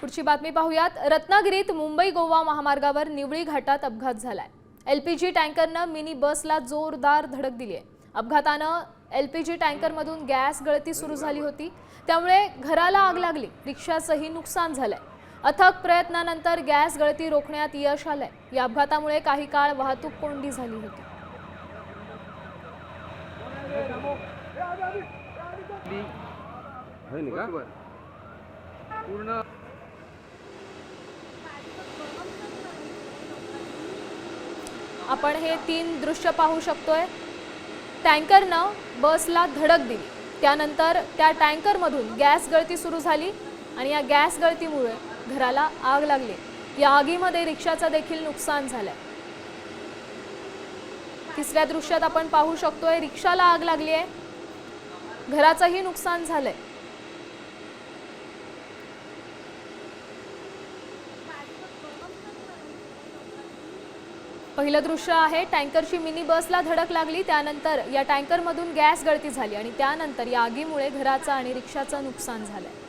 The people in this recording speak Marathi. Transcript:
पुढची बातमी पाहूयात. रत्नागिरीत मुंबई गोवा महामार्गावर निवळी घाटात अपघात झालाय. एलपीजी टँकरनं मिनी बसला जोरदार धडक दिली आहे अपघातानं एलपीजी टँकरमधून गॅस गळती सुरू झाली होती. त्यामुळे घराला आग लागली. रिक्षाचंही नुकसान झालंय. अथक प्रयत्नानंतर गॅस गळती रोखण्यात यश आलंय. या अपघातामुळे काही काळ वाहतूक कोंडी झाली होती. पूर्ण आपण हे तीन दृश्य पाहू शकतोय. टँकरनं बसला धडक दिली. त्यानंतर त्या टँकरमधून गॅस गळती सुरू झाली आणि या गॅस गळतीमुळे घराला आग लागली. या आगीमध्ये रिक्षाचं देखील नुकसान झालंय. तिसऱ्या दृश्यात आपण पाहू शकतोय रिक्षाला आग लागली आहे घराचंही नुकसान झालंय. पहिलं दृश्य आहे टँकरची मिनी बसला धडक लागली त्यानंतर या टँकरमधून गॅस गळती झाली आणि त्यानंतर या आगीमुळे घराचं आणि रिक्षाचं नुकसान झालंय.